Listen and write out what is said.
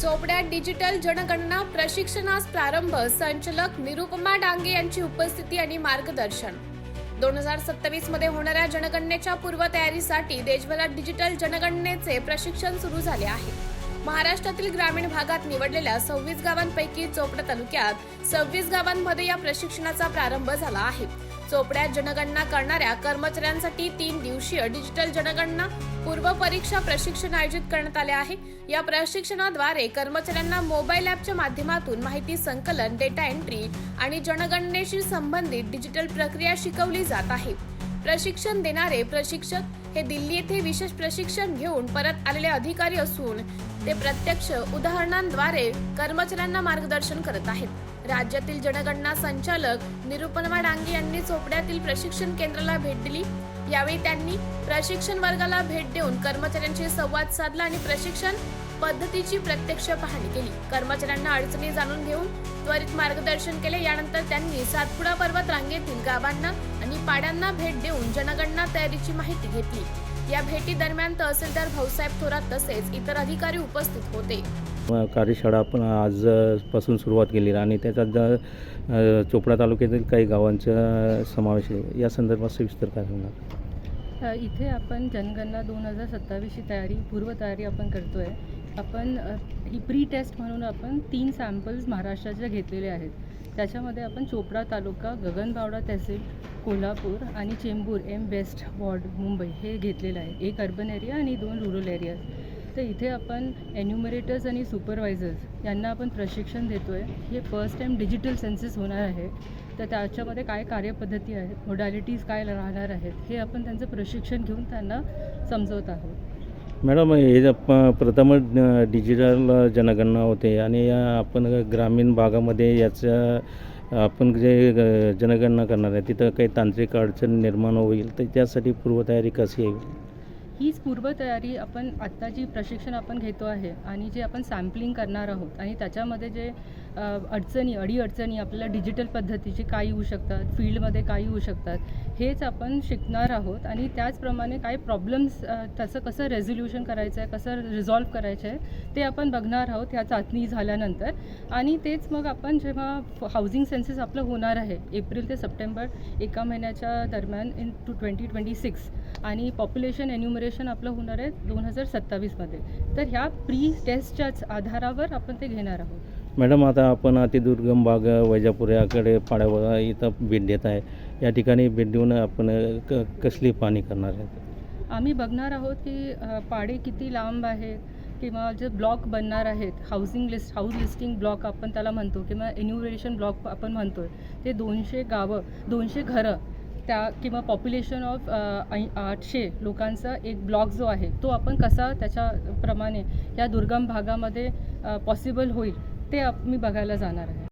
चोपड्यात digital जनगणना प्रशिक्षणास प्रारंभ. संचालक निरुपमा डांगे यांची उपस्थिती आणि मार्गदर्शन. दोन हजार सत्तावीसमध्ये होणाऱ्या जनगणनेच्या पूर्वतयारीसाठी देशभरात डिजिटल जनगणनेचे प्रशिक्षण सुरू झाले आहे. महाराष्ट्रातील ग्रामीण भागात निवडलेल्या सव्वीस गावांपैकी चोपडा तालुक्यात सव्वीस गावांमध्ये या प्रशिक्षणाचा प्रारंभ झाला आहे. चोपड्यात जनगणना करणाऱ्या कर्मचाऱ्यांसाठी तीन दिवसीय डिजिटल जनगणना पूर्व परीक्षा प्रशिक्षण आयोजित करण्यात आले आहे. या प्रशिक्षणाद्वारे कर्मचाऱ्यांना मोबाईल ॲपच्या माध्यमातून माहिती संकलन डेटा एंट्री आणि जनगणनेशी संबंधित डिजिटल प्रक्रिया शिकवली जात आहे. प्रशिक्षण देणारे प्रशिक्षक हे दिल्ली येथे विशेष प्रशिक्षण घेऊन परत आलेले अधिकारी असून ते प्रत्यक्ष उदाहरणांद्वारे कर्मचाऱ्यांना मार्गदर्शन करत आहेत. राज्यातील जनगणना संचालक निरुपमा डांगे यांनी चोपड्यातील प्रशिक्षण केंद्राला भेट दिली. यावेळी त्यांनी प्रशिक्षण वर्गाला भेट देऊन कर्मचाऱ्यांशी संवाद साधला आणि प्रशिक्षण पद्धतीची प्रत्यक्ष पाहणी केली. कर्मचाऱ्यांना अडचणी जाणून घेऊन त्वरित मार्गदर्शन केले. यानंतर त्यांनी सातपुडा पर्वत रांगेतील गावांना आणि पाड्यांना भेट देऊन जनगणना तयारीची माहिती घेतली. या भेटी दरम्यान तहसीलदार भाऊसाहेब थोरात तसेच इतर अधिकारी उपस्थित होते. कार्यशाळा आपण आजपासून सुरुवात केली आणि त्याच्यात चोपडा तालुक्यातील काही गावांचा समावेश आहे. या संदर्भात सविस्तर काय सांगणार? अ, इथे आपण जनगणना दोन हजार सत्तावीसची तयारी पूर्वतयारी आपण करतो आहे आपण ही प्री टेस्ट म्हणून आपण तीन सॅम्पल्स महाराष्ट्राचे घेतलेले आहेत. त्याच्यामध्ये आपण चोपडा तालुका गगनबावडा तहसील कोल्हापूर आणि Chembur M west ward Mumbai हे घेतलेलं आहे. एक अर्बन एरिया आणि दोन रुरल एरियाज. तर इथे आपण एन्युमरेटर्स आणि सुपरवायझर्स यांना आपण प्रशिक्षण देतो आहे हे फर्स्ट टाईम डिजिटल सेन्सेस होणार आहे. तर त्याच्यामध्ये काय कार्यपद्धती आहेत मोडॅलिटीज काय राहणार आहेत हे आपण त्यांचं प्रशिक्षण घेऊन त्यांना समजवत आहोत. मॅडम हे जे प्रथम डिजिटल जनगणना होते आणि आपण ग्रामीण भागामध्ये याचं आपण जे जनगणना करणार आहे तिथं काही तांत्रिक अडचण निर्माण होईल तर त्यासाठी पूर्वतयारी कशी आहे? हीच पूर्वतयारी आपण आत्ता जी प्रशिक्षण आपण घेतो आहे आणि जे आपण सॅम्पलिंग करणार आहोत आणि त्याच्यामध्ये जे अडचणी अडीअडचणी आपल्याला डिजिटल पद्धतीचे काय येऊ शकतात फील्डमध्ये काय येऊ शकतात हेच आपण शिकणार आहोत आणि त्याचप्रमाणे काय प्रॉब्लेम्स तसं कसं रेझोल्युशन करायचं आहे कसं रिझॉल्व करायचं आहे ते आपण बघणार आहोत ह्या चाचणी झाल्यानंतर. आणि तेच मग आपण जेव्हा हाऊसिंग सेन्सेस आपलं होणार आहे एप्रिल ते सप्टेंबर एका महिन्याच्या दरम्यान in two twenty twenty six आणि पॉप्युलेशन एन्युमरेशन आपलं होणार आहे दोन हजार सत्तावीसमध्ये. तर ह्या प्री टेस्टच्याच आधारावर आपण ते घेणार आहोत. मॅडम आता आपण अतिदुर्गम भाग वैजापूर याकडे पाड्यावर इथं भेट देत आहे. या ठिकाणी भेट देऊन आपण क कसली पाहणी करणार आहे आम्ही बघणार आहोत की पाडे किती लांब आहेत किंवा जे ब्लॉक बनणार आहेत housing list house listing block आपण त्याला म्हणतो किंवा एन्युमरेशन ब्लॉक आपण म्हणतो आहे ते दोनशे गावं दोनशे घरं त्या किंवा पॉप्युलेशन ऑफ आठशे लोकांचा एक ब्लॉक जो आहे तो आपण कसा त्याच्याप्रमाणे या दुर्गम भागामध्ये पॉसिबल होईल ते आप मी बघायला जाणार आहे.